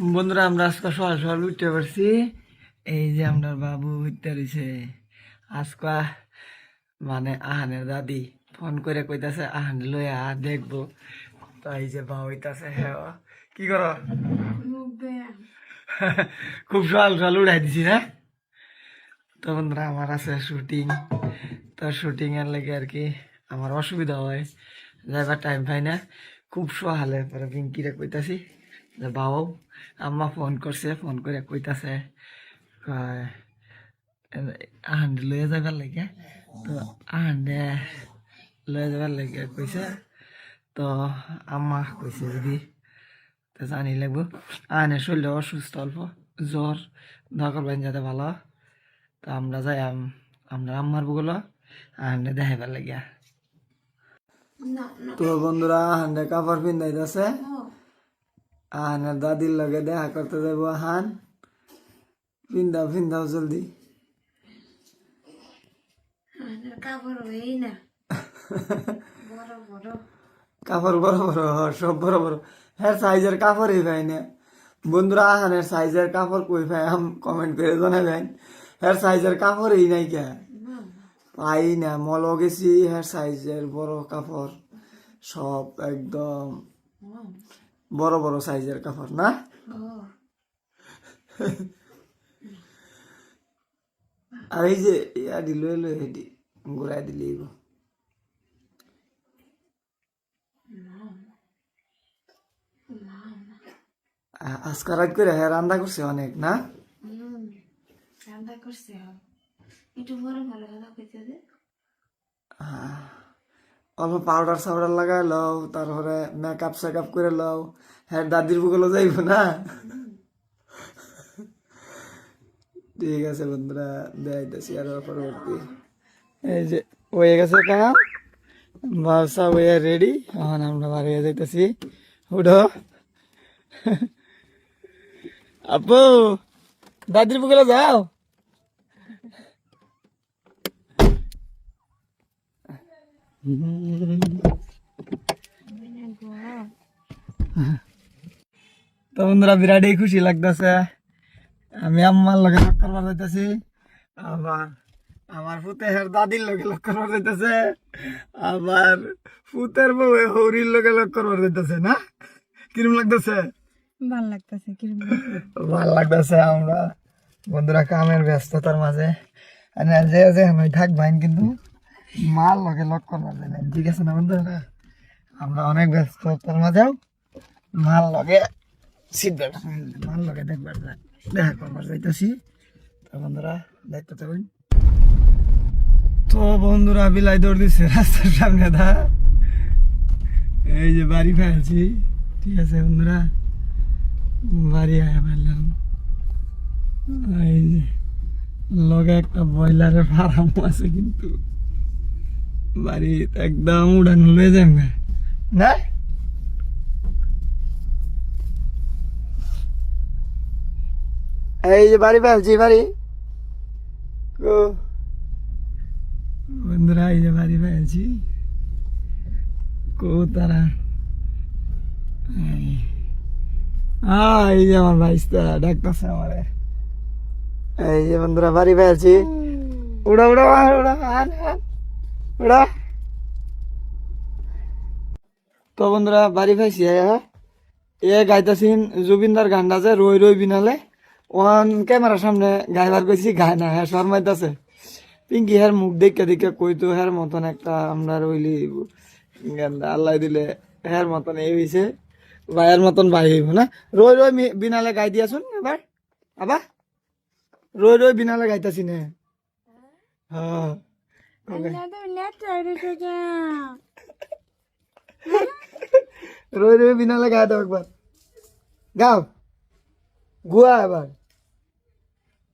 বন্ধুরা আমরা আজকে সকাল সকাল উঠতে পারছি। এই যে আপনার বাবু উঠতে রয়েছে। আজকা মানে আহানের দাদি ফোন করে কইতাছে আহান লই লইয়া দেখব। তো এই যে বা হইতাছে হ্যাঁ কি করো? খুব সকাল সকাল উড়াই দিছি না? তো বন্ধুরা আমার আছে শুটিং। তো শুটিং এর লাগে আর কি আমার অসুবিধা হয়। যাইবার টাইম পাই না। খুব সহালে পরে পিঙ্কিরে কইতাছি যে বাবু আম্মা ফোন করছে ফোন করে কইতাছে কয়, আহান্ডে লয়ে যাবার লাগে তো আহান্ডে লয়ে যাবার লাগে কইছে তো আম্মা কইছে যদি তো জানি লাগবো। আহানে শরীরে অসুস্থ অল্প জ্বর দরকার বাইন যাতে ভালো। তো আমরা যাই আম- আমরা আম্মার বুগুলো আহান্ডে দেখাইবার লাগিয়া। তো বন্ধুরা আহান্ডে কাপড় পিন্ধাইতেছে। আহানের দাদির লগে দেখা করতে যাব আহান। পিন্দাও পিন্দাও জলদি। কাপড় বড় বড়। সব বড় বড়। হ্যাঁ সাইজের কাপড়ই পাই না। বন্ধুরা আহানের সাইজের কাপড় কই পাই আম কমেন্ট করে জানাবেন। হ্যাঁ সাইজের কাপড়ই নাই কে? পাই না মল গেছি হ্যাঁ সাইজের বড় কাপড়। সব একদম বড় বড় সাইজের কাপড় না? আর এই যে ইয়া দিল এলো হেডি ঘুরাই দিলি এগো। আ- আজকে রাত করে রান্না করছে অনেক না হুম রান্না করছে একটু বড় ভালো ভালো কইতে দে আহ, অল্প পাউডার সাউডার লাগাই লও, তারপরে মেকআপ সেকআপ করে লও। হ্যাঁ দাদির বুকলো যাইব না। ঠিক আছে বন্ধুরা দেখাইতেছি আরও পরবর্তী এই যে হয়ে গেছে কাম। ব্যবসা হয়ে রেডি এখন আমরা বাড়ি যাইতেছি। উঠো। আপু দাদির বুকলো যাও। তো বন্ধুরা বিরাটই খুশি লাগতেছে। আমি আম্মার লগে লক করবার যাইতেছি। আবার আমার ফুতের দাদির লগে লক করবার যাইতেছে। আবার ফুতের বউ হৌরির লগে লক করবার যাইতেছে না? কিরম লাগতেছে? ভালো লাগতেছে কি ভালো লাগতেছে আমরা। বন্ধুরা কামের ব্যস্ততার মাঝে। যে যে আমি থাক ভাইন কিন্তু। মাল লগে লক করবার না ঠিক আছে না বন্ধুরা আমরা অনেক ব্যস্ততার মাঝেও মাল লগে সিট মাল লগে দেখবার দেখা করবার যাইতেছি। তো বন্ধুরা, দেখতে থাকুন। তো বন্ধুরা, বিলাই দৌড় দিচ্ছে রাস্তার সামনে, দা। এই যে বাড়ি ফেলছি। ঠিক আছে বন্ধুরা, বাড়ি আয়া পারলাম এই যে, লগে একটা ব্রয়লারের ফার্ম আছে কিন্তু। বাড়ি একদম উড়ান লয়ে যাবে না এই যে বাড়ি ফেলছি বাড়ি কো বন্ধুরা এই যে বাড়ি ফেলছি কো তারা এই আহ, এই যে আমার ভাইস্তা ডাকতেছে আমারে এই যে বন্ধুরা বাড়ি পেয়েছি উড়া উড়া আর উড়া আন, আন, উড়া তো বন্ধুরা, বাড়ি পাইছি হ্যাঁ? এ গাইতাছিন জুবিনদার গানটা যে রই রই বিনালে। ওয়ান ক্যামেরার সামনে গাইবার কইছি গায় না হ্যাঁ শর্মাইতাছে পিঙ্কি হ্যার মুখ দেখে দেখে কইতো হ্যার মতন একটা আমরা রইলি। গানটা আল্লাহ দিলে হ্যার মতন এই হইছে, ভাইয়ের মতন ভাই হইব, না? রই রই বিনালে গাই দিয়াছুন এবার। আবার? রই রই বিনালে গাইতাছি নে হ্যাঁ। রই রই বিনালে গাই দাও একবার গাও গুয়া এবার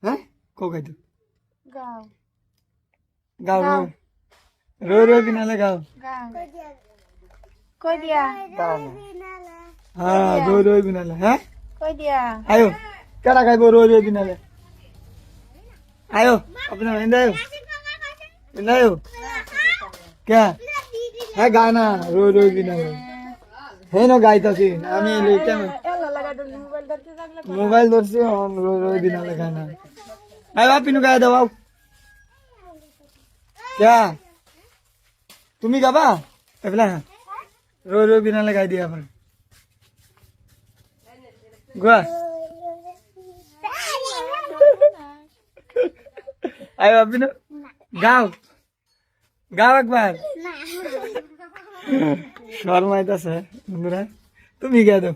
হ্যাঁ কো গাই দাও গাও গাও রই রই বিনালে গাও গাও কই দিয়া হ্যাঁ রই রই বিনালে হ্যাঁ কই দিয়া আয়ো কেডা গাইব রই রই বিনালে আয়ো আপনি আয়ো কে? হ্যাঁ গানা রই রই বিনালে হে না গাইতাছি আমি লইতাম মোবাইল ধরছি অন রই রই দিনা লেখা না। আই বাপ পিনু গায়ে দাও क्या তুমি গাবা? এবলা রই রই বিনা লাগাই দিয়া আবার। গুয়া। আই বাপ পিনু। গাও। গাও একবার। শর্মাইতাছে বন্ধুরা তুমি দাও।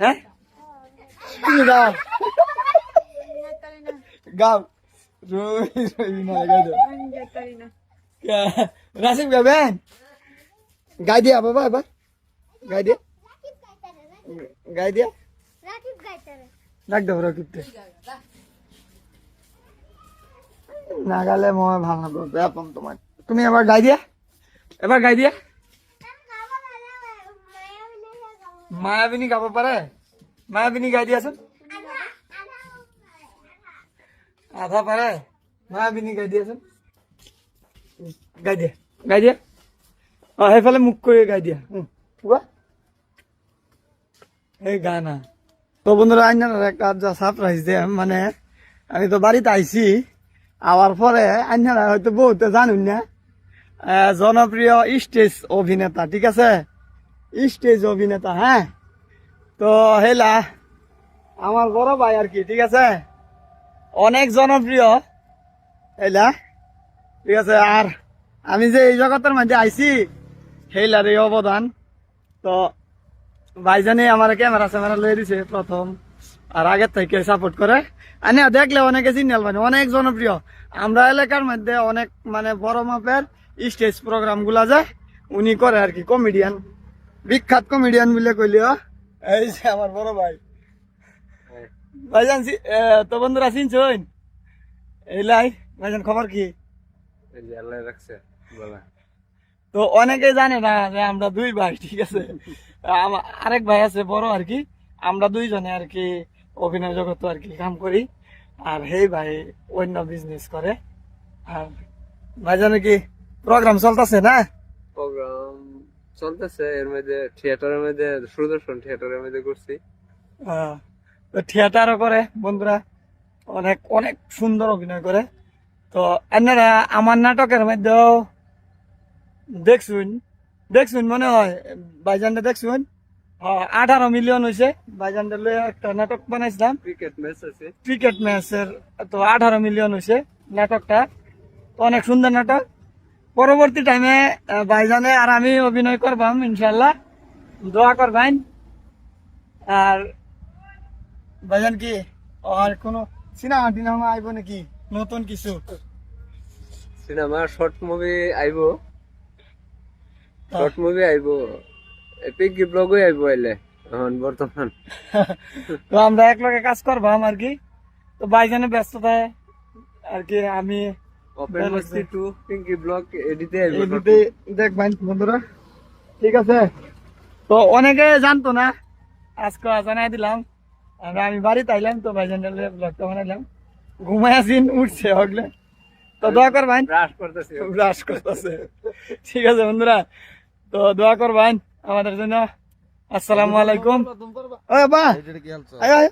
হ্যাঁ? তুমি গাও। দাও। রাসিম গাবেন গাই দিয়া বাবা এবার। গাই দিয়া। গাই দিয়া। ডাক দাও রকিবতে না গালে মই ভালো নাপাব বেয়া পাম তোমাক তুমি এবাৰ গাই দিয়া। এবাৰ গাই দিয়া। মায়াবিনী গাব পাৰে। মায়াবিনী গাই দিয়াচোন। আধা পাৰে। মায়াবিনী গাই দিয়াচোন। গাই দিয়া। গাই দিয়া। অ সেইফালে মুখ কৰি গাই দিয়া। কোৱা? এই গানা। তো বন্ধুরা আইনার একটা যা সারপ্রাইজ দে মানে আমি তো বাড়িতে আইছি আওয়ার পরে আইনারা হয়তো বহুত জানুন না। জনপ্রিয় স্টেজ অভিনেতা, ঠিক আছে? স্টেজ অভিনেতা হ্যাঁ? তো হেলা, আমার বড় ভাই আর কি, ঠিক আছে? অনেক জনপ্রিয়, হেলা, ঠিক আছে? আর আমি যে এই জগতের মধ্যে আইছি, হেলার এই অবদান, তো ভাইজানে আমার ক্যামেরা স্যামেরা লয়ে দিছে প্রথম, আর আগের থেকে সাপোর্ট করে। আনে দেখলে অনেকে চিনাল মানে অনেক জনপ্রিয়। আমরা এলাকার মধ্যে অনেক মানে বড় মাপের স্টেজ প্রোগ্রামগুলা যায় উনি করে আর কি কমেডিয়ান বিখ্যাত কমেডিয়ান বলে কইলিও এই যে আমার বড় ভাই। ভাইজান চি- এ, তো বন্ধুরা চিনছইন? এই লাই ভাইজান খবর কি? এই যে আল্লাহ রাখছে বলা তো অনেকে জানে না যে আমরা দুই ভাই ঠিক আছে? আমার আরেক ভাই আছে বড় আর কি। আমরা দুইজনে আর কি অভিনয় জগত আর কি কাম করি। আর সেই ভাই অন্য বিজনেস করে। আর ভাইজানে কি প্রোগ্রাম চলতেছে না? প্রোগ্রাম চলতেছে এর মধ্যে থিয়েটারের মধ্যে সুদর্শন থিয়েটারের মধ্যে করছি। থিয়েটারও করে বন্ধুরা অনেক অনেক সুন্দর অভিনয় করে। তো আপনারা আমার নাটকের মধ্যেও দেখছুন দেখছুন মনে হয় বাইজানটা দেখছুন? হ্যাঁ, আঠারো মিলিয়ন হয়েছে বাইজানটা লয়ে একটা নাটক বানাইছিলাম। ক্রিকেট ম্যাচ আছে। ক্রিকেট ম্যাচের তো আঠারো মিলিয়ন হয়েছে নাটকটা। তো অনেক সুন্দর নাটক। পরবর্তী টাইমে ভাইজানে আর আমি অভিনয় করবাম ইনশাল্লাহ দোয়া করবেন। আর ভাইজান কি আর কোনো সিনেমা টিনেমা আইব নাকি? নতুন কিছু? সিনেমা শর্ট মুভি আইবো। শর্ট মুভি আইবো। পিঙ্কি ব্লগও আইবো আইলে এখন বর্তমান। তো আমরা এক লগে কাজ করবাম আর কি? তো ভাইজানে ব্যস্ততায় আর কি আমি ওপেন মস্তি টু পিঙ্কি আইবো এদিকে দেখবেন বন্ধুরা। ঠিক আছে? তো অনেকে জানতো না আজকে জানাই দিলাম। আর আমি বাড়িতে আইলাম তো ভাইজান ব্লগটা বানাইলাম। ঘুমাই আসিন উঠছে হগলে তো দোয়া করবেন ব্রাশ করতেছি। ব্রাশ করতেছে। ঠিক আছে বন্ধুরা। তো দোয়া করবেন আমাদের জন্য। আসসালামু আলাইকুম। ওই বা। আয় আয়।